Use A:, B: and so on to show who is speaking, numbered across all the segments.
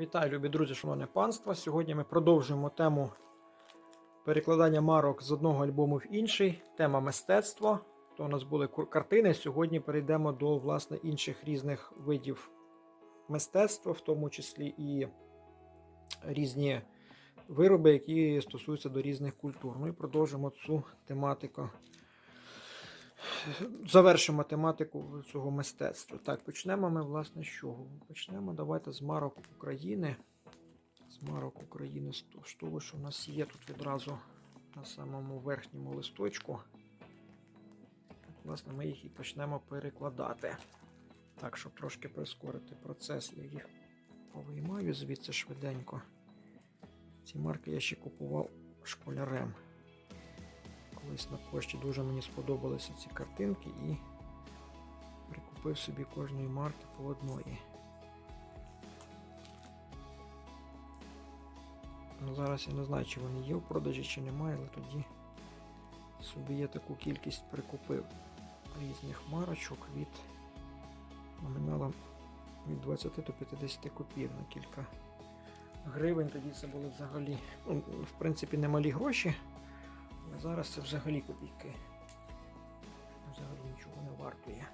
A: Вітаю, любі друзі, шановне панство. Сьогодні ми продовжуємо тему перекладання марок з одного альбому в інший. Тема мистецтво. То у нас були картини. Сьогодні перейдемо до власне інших різних видів мистецтва, в тому числі і різні вироби, які стосуються до різних культур. Ну і продовжимо цю тематику. Завершимо тематику цього мистецтва. Так, почнемо ми, власне, з чого? Почнемо давайте з марок України. З марок України, з того- що в нас є тут відразу на самому верхньому листочку. Власне, ми їх і почнемо перекладати. Так, щоб трошки прискорити процес, я їх повиймаю звідси швиденько. Ці марки я ще купував школярем. Колись на пошті дуже мені сподобалися ці картинки і прикупив собі кожної марки по одної. Ну, зараз я не знаю, чи вони є в продажі, чи немає, але тоді собі я таку кількість прикупив різних марочок від номіналом від 20 до 50 копійок на кілька гривень. Тоді це були взагалі, ну, в принципі, немалі гроші. А зараз це взагалі копійки. Взагалі нічого не вартує.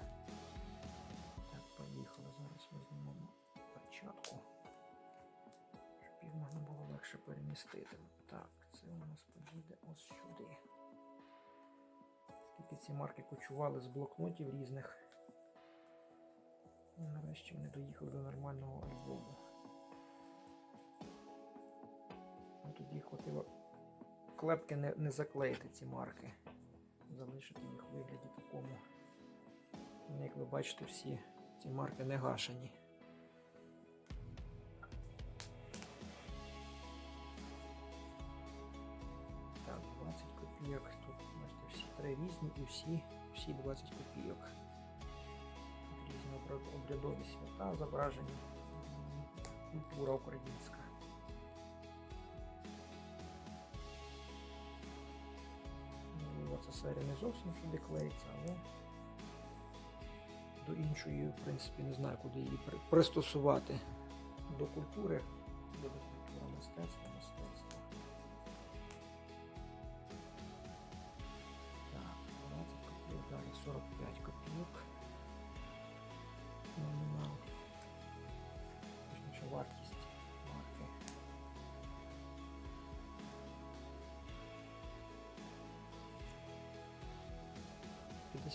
A: Так, поїхали. Зараз ми знімемо перчатку. Щоб їх можна було легше перемістити. Так, це у нас поїде ось сюди. Скільки ці марки кочували з блокнотів різних. І нарешті вони доїхали до нормального альбому. Ну, тоді хватило клепки не, не заклеїти ці марки. Залишити їх в вигляді такому. Ну, Як ви бачите, всі ці марки не гашені. Так, 20 копійок. Тут бачите, всі три різні і всі, всі 20 копійок. Різні обрядові свята зображені. Культура українська. Серія не зовсім сюди клеїться, але до іншої, в принципі, не знаю, куди її при- пристосувати. До культури, до культури мистецтва.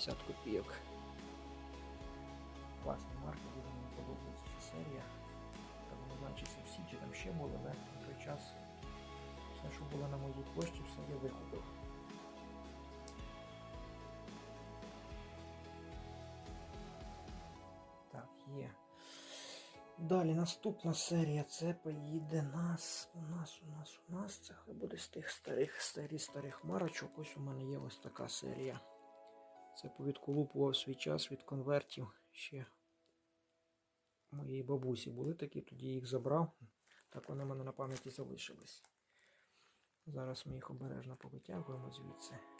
A: 50 копійок. Класна марка, дуже мені подобається ця серія. Там не знаю, всі, чи там ще були, але на той час все, що було на моїй пошті, все я викупив. Так, є. Далі наступна серія. Це поїде нас. У нас, у нас, у нас. Це буде з тих старих, старих, старих марочок. Ось у мене є ось така серія. Це повідколупував свій час від конвертів ще моєї бабусі були такі, тоді їх забрав. Так вони в мене на пам'яті залишились. Зараз ми їх обережно повитягуємо звідси.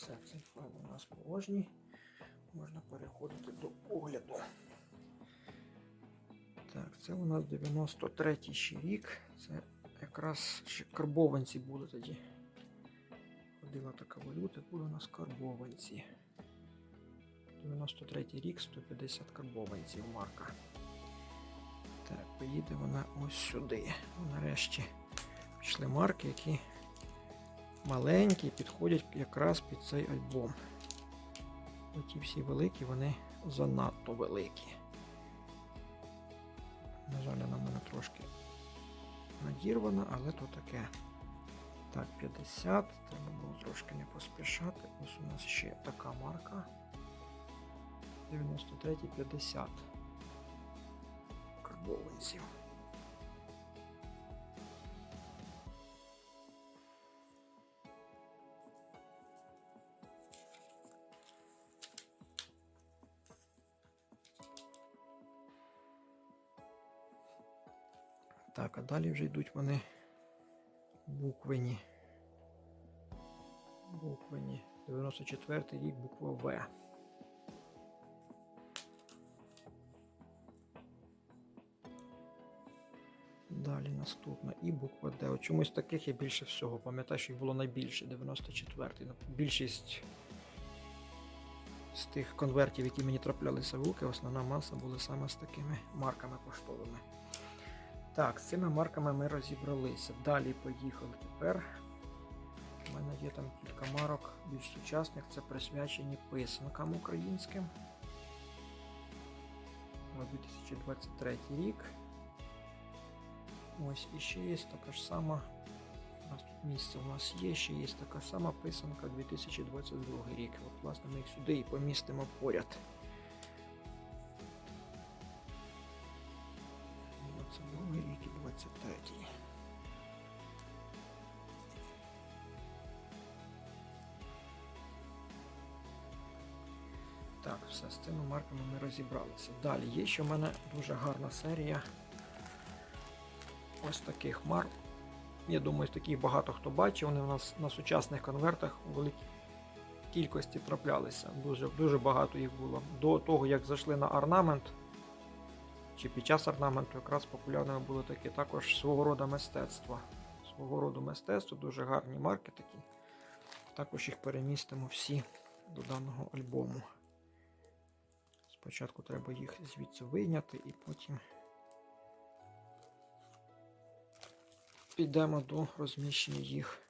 A: Все, цей файл у нас порожній. Можна переходити до огляду. Так, це у нас 93-й ще рік. Це якраз ще карбованці були тоді. Ходила така валюта, були у нас карбованці. 93-й рік, 150 карбованців марка. Так, поїде вона ось сюди. Нарешті пішли марки, які маленькі, підходять якраз під цей альбом. Оті всі великі, вони занадто великі. На жаль, вона в мене трошки надірвана, але то таке. Так, 50. Треба було трошки не поспішати. Ось у нас ще така марка. 93 50. Карбованців. Так, а далі вже йдуть вони буквені. Буквені. 94 рік буква В. Далі наступна і буква Д. От чомусь таких я більше всього. Пам'ятаю, що їх було найбільше, 94-й. Ну, Більшість з тих конвертів, які мені траплялися в руки, основна маса були саме з такими марками поштовими. Так, з цими марками ми розібралися. Далі поїхали тепер. У мене є там кілька марок більш сучасних, це присвячені писанкам українським. 2023 рік. Ось і ще є така ж сама. У нас тут місце у нас є, ще є така сама писанка 2022 рік. От, власне, ми їх сюди і помістимо поряд. 22 рік і 23. Так, все, з цими марками ми розібралися. Далі є ще в мене дуже гарна серія ось таких марк. Я думаю, таких багато хто бачив. Вони у нас на сучасних конвертах у великій кількості траплялися. Дуже, дуже багато їх було. До того, як зайшли на орнамент, чи під час орнаменту якраз популярними були такі також свого роду мистецтва. Свого роду мистецтво, дуже гарні марки такі. Також їх перемістимо всі до даного альбому. Спочатку треба їх звідси вийняти і потім підемо до розміщення їх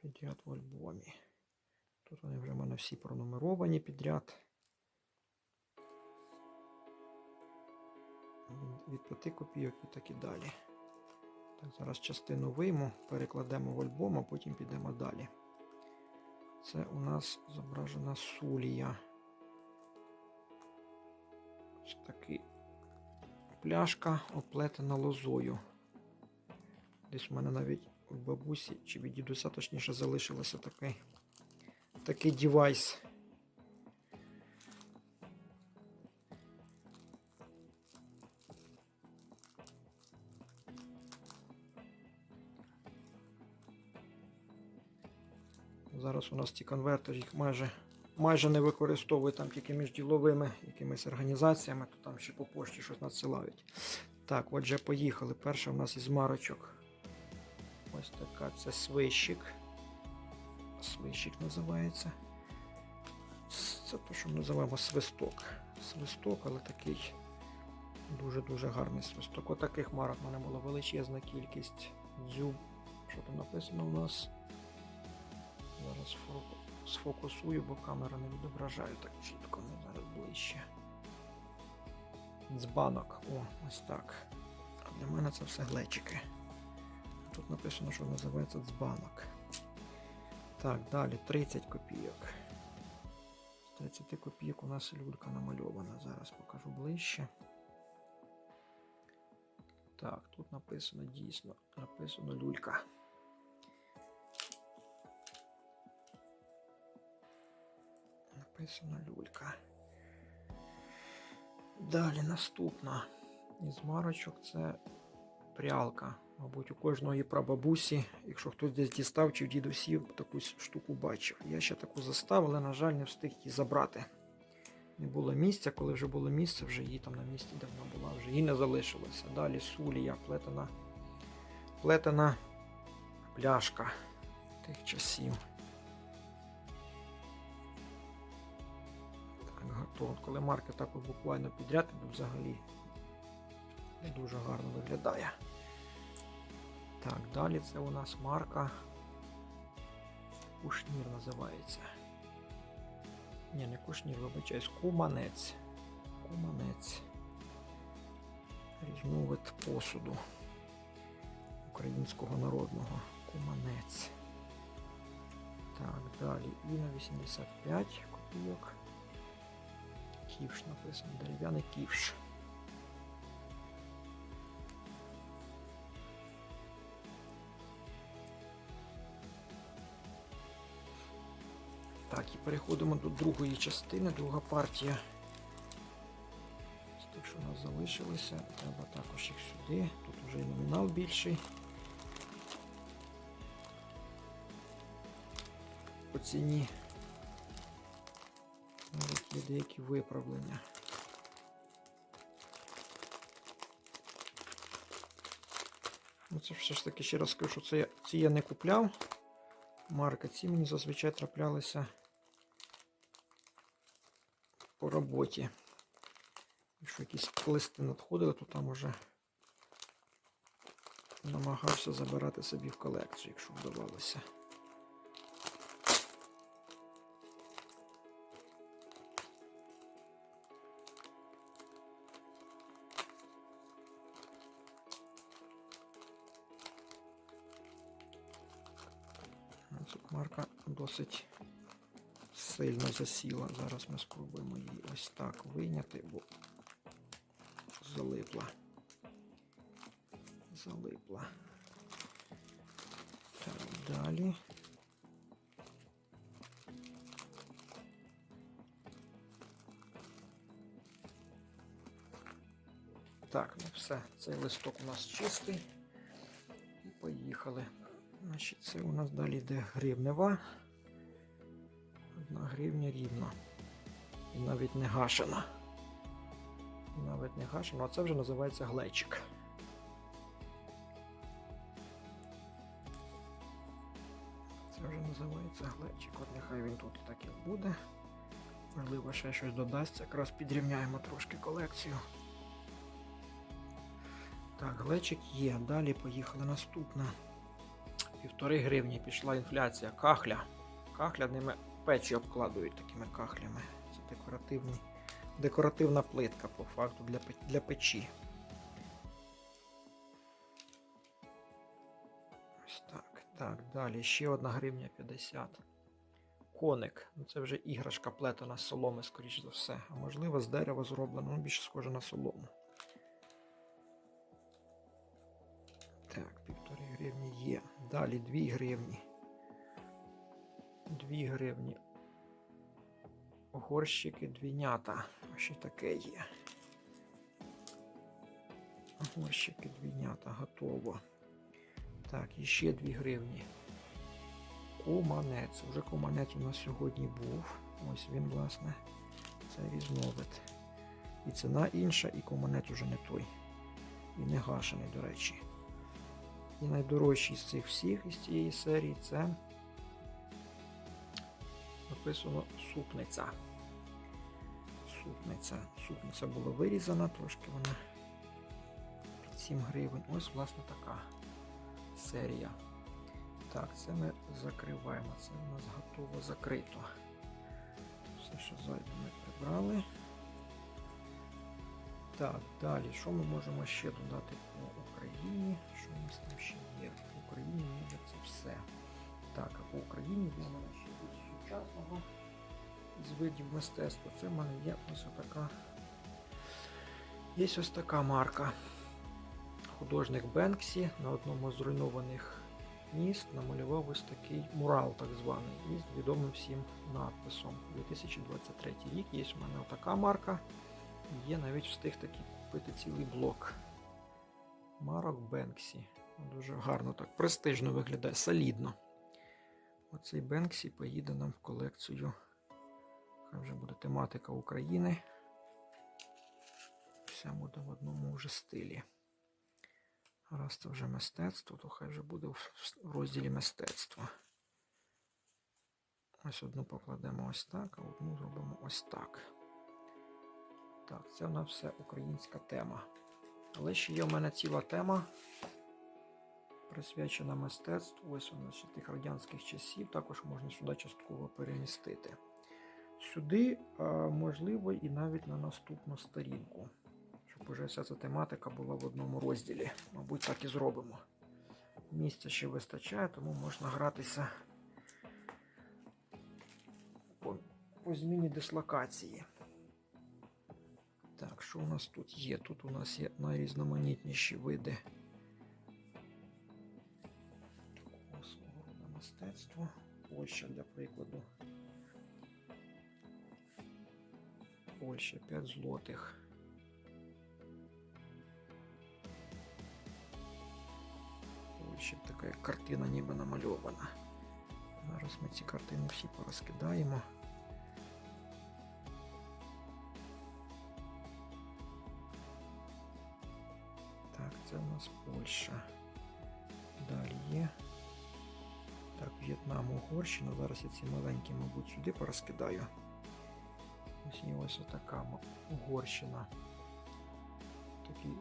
A: підряд в альбомі. Тут вони вже в мене всі пронумеровані підряд. Від 5 копійок і так і далі. Так, зараз частину вийму, перекладемо в альбом, а потім підемо далі. Це у нас зображена сулія. Ось такий пляшка оплетена лозою. Десь у мене навіть у бабусі чи від дідуся точніше залишилося такий, такий девайс. Зараз у нас ті конвертери їх майже, майже не використовують там тільки між діловими якимись організаціями, то там ще по пошті щось надсилають. Так, отже, поїхали. Перша у нас із марочок. Ось така це свищик. Свищик називається. Це те, що ми називаємо свисток. Свисток, але такий дуже-дуже гарний свисток. Отаких марок в мене була величезна кількість дзюб. Що там написано у нас? Зараз сфокусую, бо камера не відображає так чітко. Ну, зараз ближче. Дзбанок. О, ось так. А для мене це все глечики. Тут написано, що називається дзбанок. Так, далі 30 копійок. З 30 копійок у нас люлька намальована. Зараз покажу ближче. Так, тут написано дійсно. Написано люлька. Написано люлька. Далі наступна із марочок це прялка. Мабуть, у кожної прабабусі, якщо хтось десь дістав чи в дідусів, таку штуку бачив. Я ще таку застав, але, на жаль, не встиг її забрати. Не було місця, коли вже було місце, вже її там на місці давно була, вже її не залишилося. Далі сулія, плетена, плетена пляшка тих часів. То, коли марки так буквально підряд, то взагалі не дуже гарно виглядає. Так, далі це у нас марка Кушнір називається. Ні, не кушнір, вибачаюсь, куманець. Куманець. Різновид посуду українського народного. Куманець. Так, далі. І на 85 копійок. Ківш написано, дерев'яний ківш. Так, і переходимо до другої частини, друга партія. З тих, що у нас залишилися. Треба також їх сюди. Тут вже номінал більший. По ціні. Є деякі виправлення. Ну, це все ж таки ще раз скажу, що це ці я не купляв. Марка, ці мені зазвичай траплялися по роботі. Якщо якісь листи надходили, то там уже намагався забирати собі в колекцію, якщо вдавалося. Досить сильно засіла. Зараз ми спробуємо її ось так вийняти, бо залипла. Залипла. Так, далі. Так, ну все, цей листок у нас чистий. І поїхали. Значить, це у нас далі йде гривнева. Гривня рівна. І навіть не гашена. І навіть не гашена, а це вже називається глечик. Це вже називається глечик. От нехай він тут так і буде. Можливо, ще щось додасться. Якраз підрівняємо трошки колекцію. Так, глечик є. Далі поїхали наступна. Півтори гривні пішла інфляція. Кахля. Кахля ними печі обкладують такими кахлями. Це декоративні, декоративна плитка по факту для, для печі. Ось так. Так, далі ще одна гривня 50. Коник. Ну це вже іграшка плетена з соломи, скоріш за все. А можливо, з дерева зроблено, ну більше схоже на солому. Так, півтори гривні є. Далі 2 гривні. 2 гривні. Горщики двійнята. Ще таке є. Горщики двійнята, готово. Так, і ще 2 гривні. Куманець. Вже куманець у нас сьогодні був. Ось він, власне. Це різновид. І ціна інша, і куманець уже не той. І не гашений, до речі. І найдорожчий з цих всіх із цієї серії це написано супниця. Супниця. Супниця була вирізана, трошки вона під 7 гривень. Ось, власне, така серія. Так, це ми закриваємо. Це у нас готово закрито. Все, що зайве ми прибрали. Так, далі, що ми можемо ще додати по Україні? Що у нас там ще є? По Україні може це все. Так, а по Україні для мене ще з сучасного з видів мистецтва. Це в мене є ось така. Є ось така марка. Художник Бенксі на одному з зруйнованих міст намалював ось такий мурал, так званий, із відомим всім надписом. 2023 рік є у мене така марка. Є навіть встиг таки купити цілий блок. Марок Бенксі. Дуже гарно так, престижно виглядає, солідно. Оцей Бенксі поїде нам в колекцію. Хай вже буде тематика України. Все буде в одному вже стилі. Раз це вже мистецтво, то хай вже буде в розділі мистецтва. Ось одну покладемо ось так, а одну зробимо ось так. Так, це в нас все українська тема. Але ще є в мене ціла тема, присвячена мистецтву. Ось вона ще тих радянських часів. Також можна сюди частково перемістити. Сюди, можливо, і навіть на наступну сторінку. Щоб уже вся ця тематика була в одному розділі. Мабуть, так і зробимо. Місця ще вистачає, тому можна гратися по, по зміні дислокації. Так, що у нас тут є? Тут у нас є найрізноманітніші види мистецтво. Польща, для прикладу. Польща 5 злотих. Польща така картина ніби намальована. Зараз ми ці картини всі порозкидаємо. Так, це у нас Польща. Далі є. Так, В'єтнам, Угорщина. Зараз я ці маленькі, мабуть, сюди порозкидаю. Ось є ось отака Угорщина. Такий,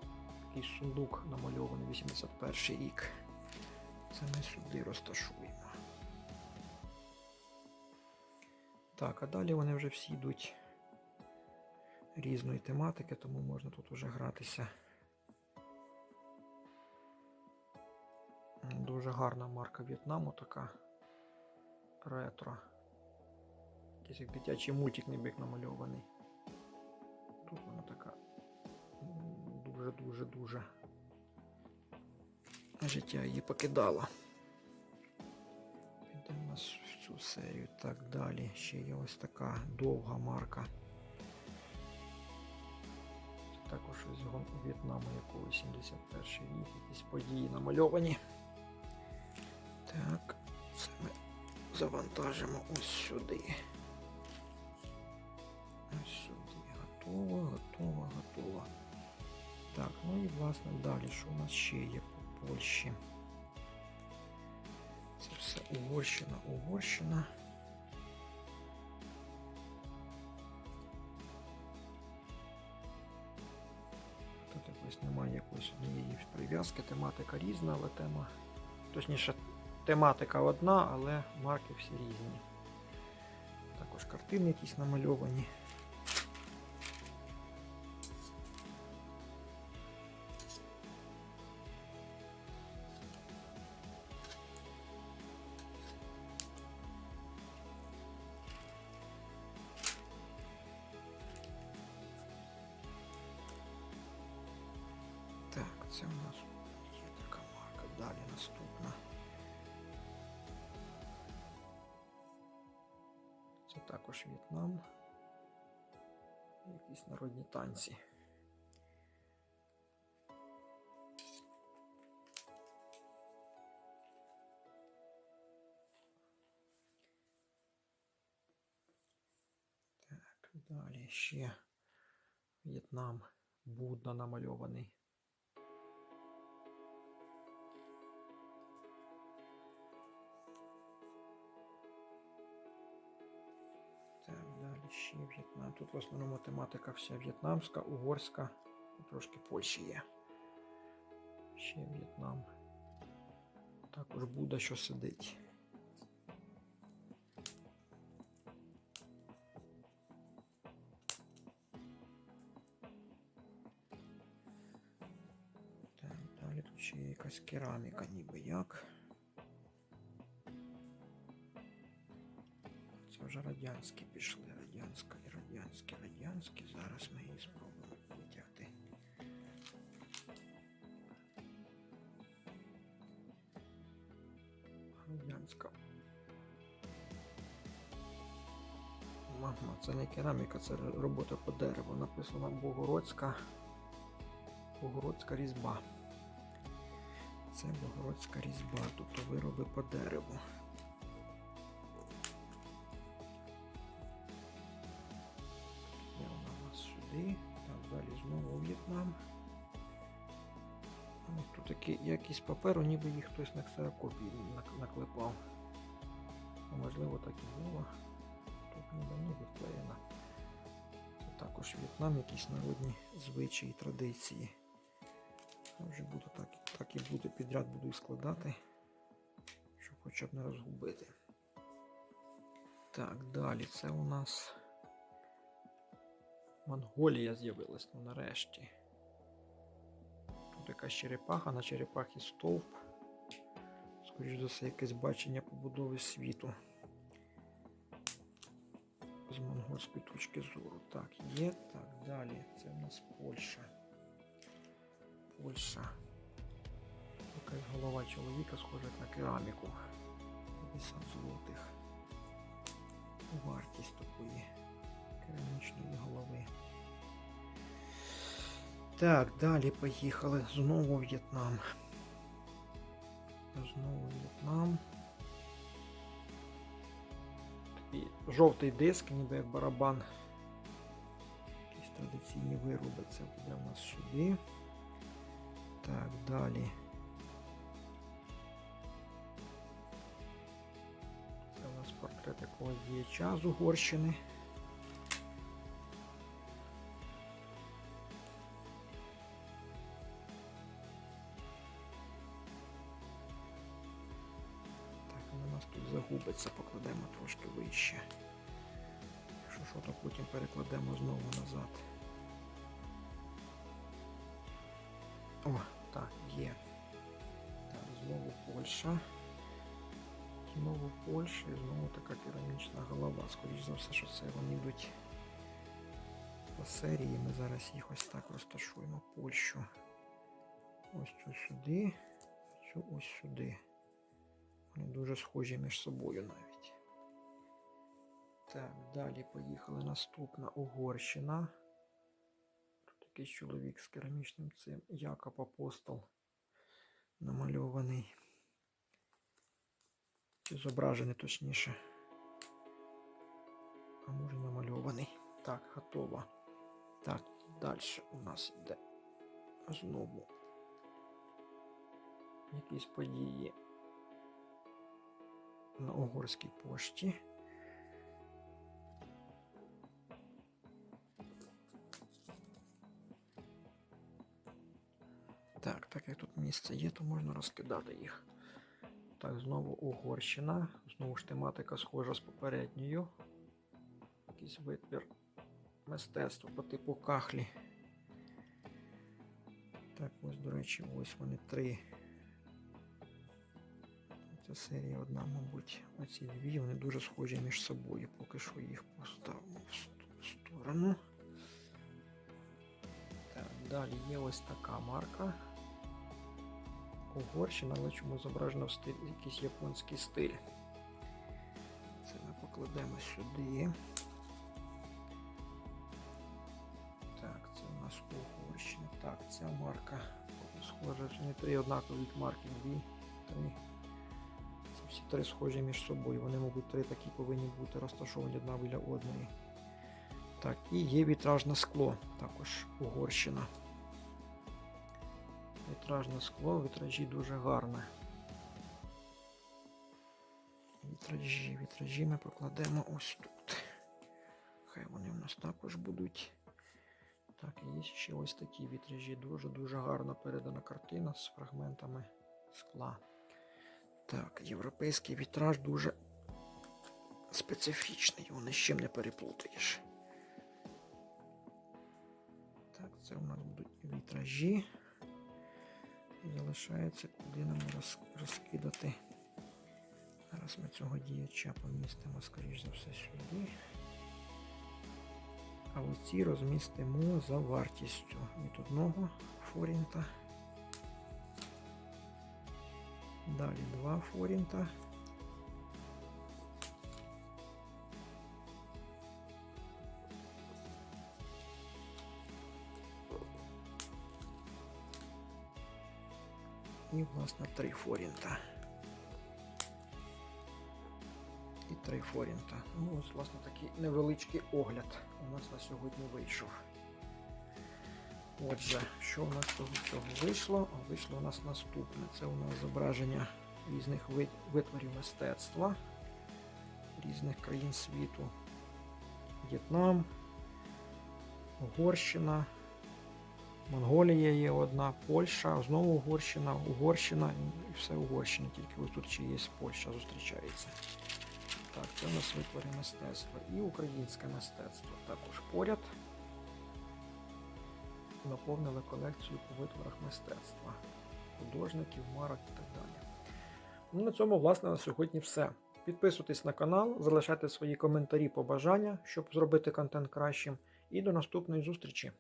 A: такий сундук намальований 81 рік. Це ми сюди розташуємо. Так, а далі вони вже всі йдуть різної тематики, тому можна тут уже гратися. Дуже гарна марка В'єтнаму така ретро. Якийсь як дитячий мультик ніби як намальований. Тут вона така дуже-дуже-дуже. Життя її покидало. Нас в цю серію. Так далі. Ще є ось така довга марка. Також із В'єтнаму якогось 71 рік, якісь події намальовані. Так, це ми завантажимо ось сюди. Ось сюди. Готово, готово, готово. Так, ну і власне далі, що у нас ще є по Польщі? Це все Угорщина, Угорщина. Тут якось немає якоїсь однієї прив'язки, тематика різна, але тема. Точніше, тематика одна, але марки всі різні. Також картини якісь намальовані. Так, це у нас є така марка. Далі наступна. Це також В'єтнам. Якісь народні танці. Так, далі ще В'єтнам. Будда намальований. Далі В'єтнам. Тут в основному тематика вся в'єтнамська, угорська трошки Польщі є. Ще В'єтнам. Також Будда, що сидить. Так, далі тут ще є якась кераміка, ніби як. Вже радянські пішли. Радянська і радянські, радянські. Зараз ми її спробуємо витягти. Радянська. Мама, це не кераміка, це робота по дереву. Написано Богородська. Богородська різьба. Це Богородська різьба, тобто вироби по дереву. Знову В'єтнам. Тут такі якісь паперу, ніби їх хтось на ксерокопії наклепав. Можливо, так і було. Тут ніби ніби вклеєно. Це також В'єтнам, якісь народні звичаї, традиції. Я вже буду так, так і буде підряд буду складати, щоб хоча б не розгубити. Так, далі це у нас Монголія з'явилась, ну нарешті. Тут якась черепаха, на черепахі стовп. Скоріше за все, якесь бачення побудови світу. З монгольської точки зору. Так, є. Так, далі. Це у нас Польща. Польща. Якась голова чоловіка схожа на кераміку. 50 злотих. Вартість такої керамічної голови. Так, далі поїхали. Знову В'єтнам. Знову В'єтнам. Такий жовтий диск, ніби як барабан. Якісь традиційні вироби. Це буде у нас сюди. Так, далі. Це у нас портрет якогось діяча з Угорщини. Тут покладемо трошки вище. Якщо що, то потім перекладемо знову назад. О, так, є. Так, знову Польща. Знову Польща і знову така керамічна голова. Скоріше за все, що це вони йдуть по серії. Ми зараз їх ось так розташуємо. Польщу. Ось цю сюди, цю ось сюди. Вони дуже схожі між собою навіть. Так, далі поїхали. Наступна Угорщина. Тут якийсь чоловік з керамічним цим Якоб Апостол намальований. Зображений точніше. А може намальований. Так, готово. Так, далі у нас йде знову якісь події на угорській пошті. Так, так як тут місце є, то можна розкидати їх. Так, знову Угорщина. Знову ж тематика схожа з попередньою. Якийсь витвір мистецтва по типу кахлі. Так, ось, до речі, ось вони три. Це серія одна, мабуть. Оці дві, вони дуже схожі між собою. Поки що їх поставимо в сторону. Так, далі є ось така марка. Угорщина, але чому зображено в стилі якийсь японський стиль. Це ми покладемо сюди. Так, це у нас Угорщина. Так, ця марка схожа, що не три однакові марки, дві, три. Три схожі між собою. Вони, мабуть, три такі повинні бути розташовані одна біля одної. Так, і є вітражне скло, також Угорщина. Вітражне скло, вітражі дуже гарне. Вітражі, вітражі ми покладемо ось тут. Хай вони в нас також будуть. Так, і є ще ось такі вітражі. Дуже-дуже гарно передана картина з фрагментами скла. Так, європейський вітраж дуже специфічний, його ні з чим не переплутаєш. Так, це у нас будуть вітражі. Залишається, куди нам роз, розкидати. Зараз ми цього діяча помістимо, скоріш за все, сюди. А оці розмістимо за вартістю від одного форінта. Далі два форінта. І, власне, три форінта. І три форінта. Ну, ось, власне, такий невеличкий огляд у нас на сьогодні вийшов. Отже, що у нас того всього вийшло? Вийшло у нас наступне. Це у нас зображення різних витворів мистецтва різних країн світу. В'єтнам, Угорщина, Монголія є одна, Польща, знову Угорщина, Угорщина і все Угорщина, тільки ось тут ще є Польща зустрічається. Так, це у нас витвори мистецтва. І українське мистецтво також поряд. Наповнили колекцію по витворах мистецтва, художників, марок і так далі. Ну, на цьому, власне, на сьогодні все. Підписуйтесь на канал, залишайте свої коментарі, побажання, щоб зробити контент кращим. І до наступної зустрічі!